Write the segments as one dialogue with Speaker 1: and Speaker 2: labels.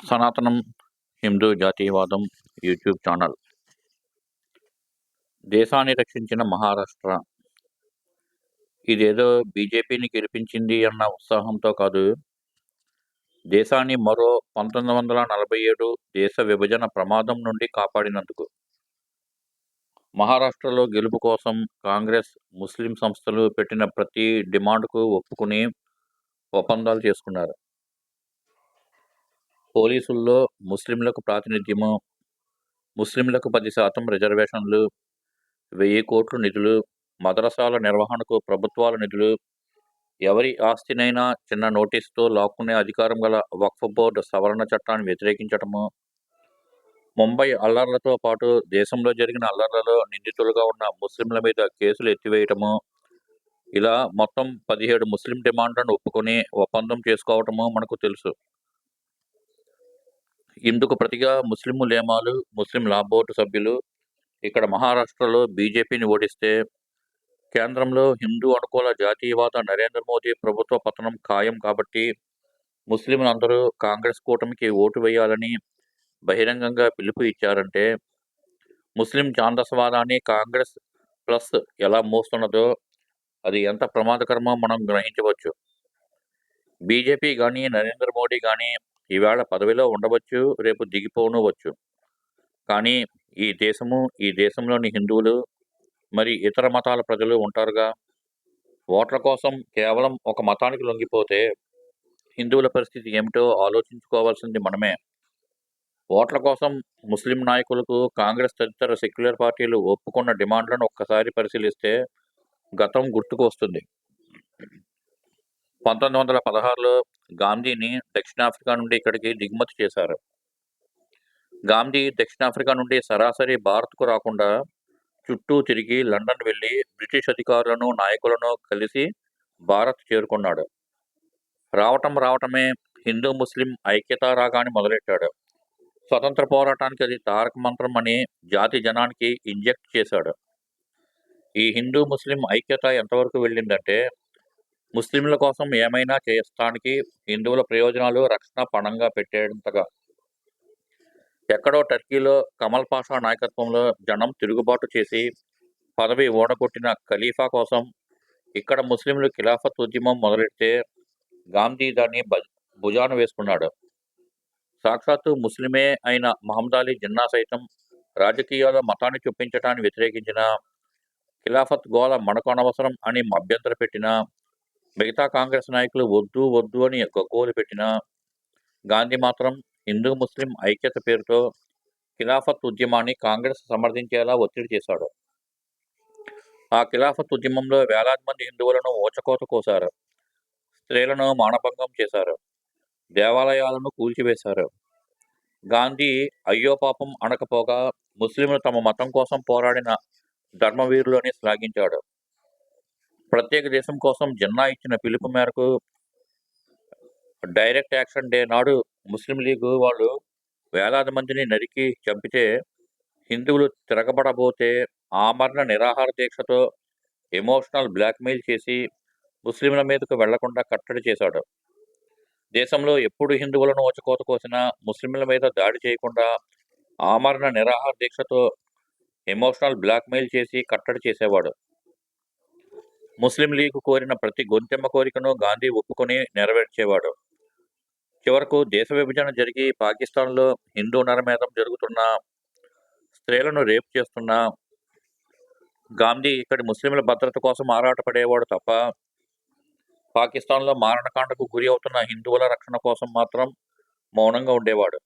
Speaker 1: సనాతనం హిందూ జాతీయవాదం YouTube channel. దేశాన్ని రక్షించిన మహారాష్ట్ర. ఇదేదో బీజేపీని గెలిపించింది అన్న ఉత్సాహంతో కాదు. దేశాన్ని మరో పంతొమ్మిది వందల నలభై ఏడు దేశ విభజన ప్రమాదం నుండి కాపాడినందుకు. మహారాష్ట్రలో గెలుపు కోసం కాంగ్రెస్ ముస్లిం సంస్థలు పెట్టిన ప్రతి డిమాండ్కు ఒప్పుకుని ఒప్పందాలు చేసుకున్నారు. పోలీసుల్లో ముస్లింలకు ప్రాతినిధ్యము ముస్లింలకు పది శాతం రిజర్వేషన్లు వెయ్యి కోట్లు నిధులు మదరసాల నిర్వహణకు ప్రభుత్వాల నిధులు ఎవరి ఆస్తినైనా చిన్న నోటీసుతో లాక్కునే అధికారం గల వక్ఫ్ బోర్డు సవరణ చట్టాన్ని వ్యతిరేకించటము ముంబై అల్లర్లతో పాటు దేశంలో జరిగిన అల్లర్లలో నిందితులుగా ఉన్న ముస్లింల మీద కేసులు ఎత్తివేయటము ఇలా మొత్తం పదిహేడు ముస్లిం డిమాండ్లను ఒప్పుకొని ఒప్పందం చేసుకోవటము మనకు తెలుసు. ఇందుకు ప్రతిగా ముస్లిం లేమాలు ముస్లిం లా బోర్డు సభ్యులు ఇక్కడ మహారాష్ట్రలో బీజేపీని ఓడిస్తే కేంద్రంలో హిందూ అనుకూల జాతీయవాద నరేంద్ర మోదీ ప్రభుత్వ పతనం ఖాయం కాబట్టి ముస్లింలందరూ కాంగ్రెస్ కూటమికి ఓటు వేయాలని బహిరంగంగా పిలుపు ఇచ్చారంటే ముస్లిం ఛాందస్వాదాన్ని కాంగ్రెస్ ప్లస్ ఎలా మోస్తున్నదో అది ఎంత ప్రమాదకరమో మనం గ్రహించవచ్చు. బీజేపీ కానీ నరేంద్ర మోడీ కానీ ఈవేళ పదవిలో ఉండవచ్చు రేపు దిగిపోనవచ్చు. కానీ ఈ దేశము ఈ దేశంలోని హిందువులు మరి ఇతర మతాల ప్రజలు ఉంటారుగా? ఓట్ల కోసం కేవలం ఒక మతానికి లొంగిపోతే హిందువుల పరిస్థితి ఏమిటో ఆలోచించుకోవాల్సింది మనమే. ఓట్ల కోసం ముస్లిం నాయకులకు కాంగ్రెస్ తదితర సెక్యులర్ పార్టీలు ఒప్పుకున్న డిమాండ్లను ఒక్కసారి పరిశీలిస్తే గతం గుర్తుకు వస్తుంది. పంతొమ్మిది వందల పదహారులో గాంధీని దక్షిణాఫ్రికా నుండి ఇక్కడికి దిగుమతి చేశారు. గాంధీ దక్షిణాఫ్రికా నుండి సరాసరి భారత్కు రాకుండా చుట్టూ తిరిగి లండన్ వెళ్ళి బ్రిటిష్ అధికారులను నాయకులను కలిసి భారత్ చేరుకున్నాడు. రావటం రావటమే హిందూ ముస్లిం ఐక్యతా రాగాన్ని మొదలెట్టాడు. స్వతంత్ర పోరాటానికి అది తారక మంత్రం అని జాతి జనానికి ఇంజెక్ట్ చేశాడు. ఈ హిందూ ముస్లిం ఐక్యత ఎంతవరకు వెళ్ళిందంటే ముస్లింల కోసం ఏమైనా చేస్తానికి హిందువుల ప్రయోజనాలు రక్షణ పణంగా పెట్టేంతగా. ఎక్కడో టర్కీలో కమల్ పాషా నాయకత్వంలో జనం తిరుగుబాటు చేసి పదవి ఓడగొట్టిన ఖలీఫా కోసం ఇక్కడ ముస్లింలు ఖిలాఫత్ ఉద్యమం మొదలెడితే గాంధీ దాన్ని భ- భుజాన వేసుకున్నాడు. సాక్షాత్తు ముస్లిమే అయిన మహమ్మద్ అలీ జిన్నా సైతం రాజకీయాల్లో మతాన్ని చూపించడాన్ని వ్యతిరేకించిన ఖిలాఫత్ గోల మనకు అనవసరం అని అభ్యంతర పెట్టిన మిగతా కాంగ్రెస్ నాయకులు వద్దు వద్దు అని గగ్గోలు పెట్టిన గాంధీ మాత్రం హిందూ ముస్లిం ఐక్యత పేరుతో ఖిలాఫత్ ఉద్యమాన్ని కాంగ్రెస్ సమర్థించేలా ఒత్తిడి చేశాడు. ఆ ఖిలాఫత్ ఉద్యమంలో వేలాది మంది హిందువులను ఊచకోత కోశారు. స్త్రీలను మానభంగం చేశారు. దేవాలయాలను కూల్చివేశారు. గాంధీ అయ్యో పాపం అనకపోగా ముస్లింలు తమ మతం కోసం పోరాడిన ధర్మవీరులని శ్లాఘించాడు. ప్రత్యేక దేశం కోసం జిన్నా ఇచ్చిన పిలుపు మేరకు డైరెక్ట్ యాక్షన్ డే నాడు ముస్లిం లీగ్ వాళ్ళు వేలాది మందిని నరికి చంపితే హిందువులు తిరగబడబోతే ఆమరణ నిరాహార దీక్షతో ఎమోషనల్ బ్లాక్మెయిల్ చేసి ముస్లింల మీదకు వెళ్ళకుండా కట్టడి చేశాడు. దేశంలో ఎప్పుడు హిందువులను వచ్చకోత కోసినా ముస్లింల మీద దాడి చేయకుండా ఆమరణ నిరాహార దీక్షతో ఎమోషనల్ బ్లాక్మెయిల్ చేసి కట్టడి చేసేవాడు. ముస్లిం లీగ్ కోరిన ప్రతి గొంతెమ్మ కోరికను గాంధీ ఒప్పుకొని నెరవేర్చేవాడు. చివరకు దేశ విభజన జరిగి పాకిస్తాన్లో హిందూ నరమేధం జరుగుతున్న స్త్రీలను రేపు చేస్తున్న గాంధీ ఇక్కడి ముస్లింల భద్రత కోసం ఆరాటపడేవాడు తప్ప పాకిస్తాన్లో మారణకాండకు గురి అవుతున్న హిందువుల రక్షణ కోసం మాత్రం మౌనంగా ఉండేవాడు.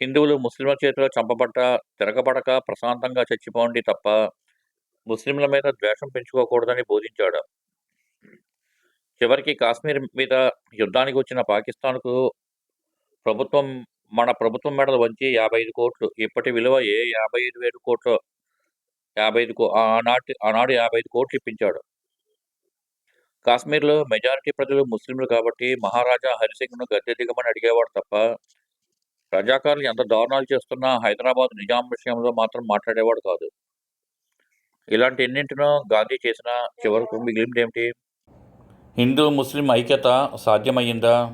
Speaker 1: హిందువులు ముస్లింల చేతిలో చంపబడ్డ తిరగబడక ప్రశాంతంగా చచ్చిపోండి తప్ప ముస్లింల మీద ద్వేషం పెంచుకోకూడదని బోధించాడు. చివరికి కాశ్మీర్ మీద యుద్ధానికి వచ్చిన పాకిస్తాన్కు ప్రభుత్వం మన ప్రభుత్వం మెడలు వంచి యాభై ఐదు కోట్లు ఇప్పటి విలువ ఏ యాభై ఐదు వేల కోట్లు యాభై ఐదు కో ఆనాటి ఆనాడు యాభై ఐదు కోట్లు ఇప్పించాడు. కాశ్మీర్లో మెజారిటీ ప్రజలు ముస్లింలు కాబట్టి మహారాజా హరిసింగ్ను గద్దె దిగమని అడిగేవాడు తప్ప రజాకారులు ఎంత దారుణాలు చేస్తున్నా హైదరాబాద్ నిజాం విషయంలో మాత్రం మాట్లాడేవాడు కాదు. ఇలాంటి ఎన్నింటినో గాంధీ చేసిన చివరకు మిగిలింది ఏమిటి హిందూ ముస్లిం ఐక్యత సాధ్యమయ్యిందా?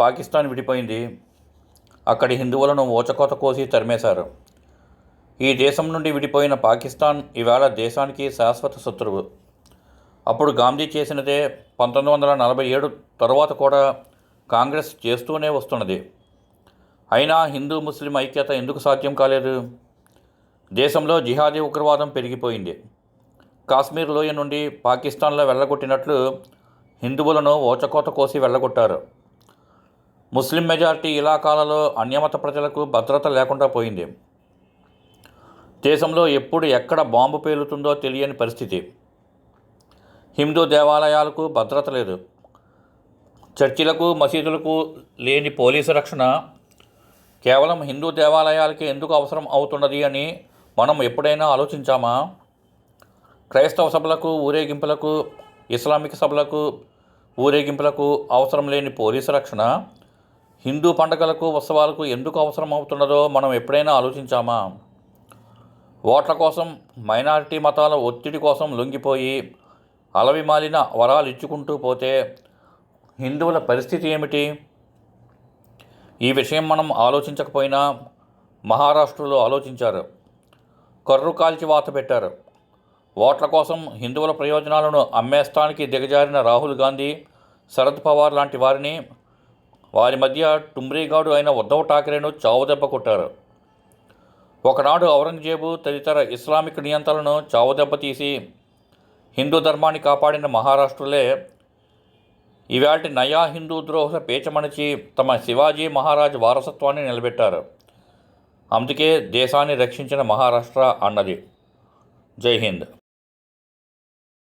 Speaker 1: పాకిస్తాన్ విడిపోయింది. అక్కడి హిందువులను ఊచకోత కోసి తరిమేశారు. ఈ దేశం నుండి విడిపోయిన పాకిస్తాన్ ఇవాళ దేశానికి శాశ్వత శత్రువు. అప్పుడు గాంధీ చేసినదే పంతొమ్మిది వందల నలభై ఏడు తరువాత కూడా కాంగ్రెస్ చేస్తూనే వస్తున్నది. అయినా హిందూ ముస్లిం ఐక్యత ఎందుకు సాధ్యం కాలేదు? దేశంలో జిహాదీ ఉగ్రవాదం పెరిగిపోయింది. కాశ్మీర్ లోయ నుండి పాకిస్తాన్లో వెళ్ళగొట్టినట్లు హిందువులను ఓచకోత కోసి వెళ్ళగొట్టారు. ముస్లిం మెజారిటీ ఇలాకాలలో అన్యమత ప్రజలకు భద్రత లేకుండా పోయింది. దేశంలో ఎప్పుడు ఎక్కడ బాంబు పేలుతుందో తెలియని పరిస్థితి. హిందూ దేవాలయాలకు భద్రత లేదు. చర్చిలకు మసీదులకు లేని పోలీసు రక్షణ కేవలం హిందూ దేవాలయాలకి ఎందుకు అవసరం అవుతున్నది అని మనం ఎప్పుడైనా ఆలోచించామా? క్రైస్తవ సభలకు ఊరేగింపులకు ఇస్లామిక్ సభలకు ఊరేగింపులకు అవసరం లేని పోలీసు రక్షణ హిందూ పండగలకు ఉత్సవాలకు ఎందుకు అవసరం అవుతున్నదో మనం ఎప్పుడైనా ఆలోచించామా? ఓట్ల కోసం మైనారిటీ మతాల ఒత్తిడి కోసం లొంగిపోయి అలవిమాలిన వరాలు ఇచ్చుకుంటూ పోతే హిందువుల పరిస్థితి ఏమిటి? ఈ విషయం మనం ఆలోచించకపోయినా మహారాష్ట్రలో ఆలోచించారు. కర్రు కాల్చి వాత పెట్టారు. ఓట్ల కోసం హిందువుల ప్రయోజనాలను అమ్మేస్తానికి దిగజారిన రాహుల్ గాంధీ శరద్ పవార్ లాంటి వారిని వారి మధ్య టుమ్రీగాడు అయిన ఉద్ధవ్ ఠాకరేను చావుదెబ్బ కొట్టారు. ఒకనాడు ఔరంగజేబు తదితర ఇస్లామిక్ నియంత్రణను చావుదెబ్బ తీసి హిందూ ధర్మాన్ని కాపాడిన మహారాష్ట్రలే ఇవాటి నయా హిందూ ద్రోహ పేచమణిచి తమ శివాజీ మహారాజ్ వారసత్వాన్ని నిలబెట్టారు. అందుకే దేశాన్ని రక్షించిన మహారాష్ట్ర అన్నది. జై హింద్.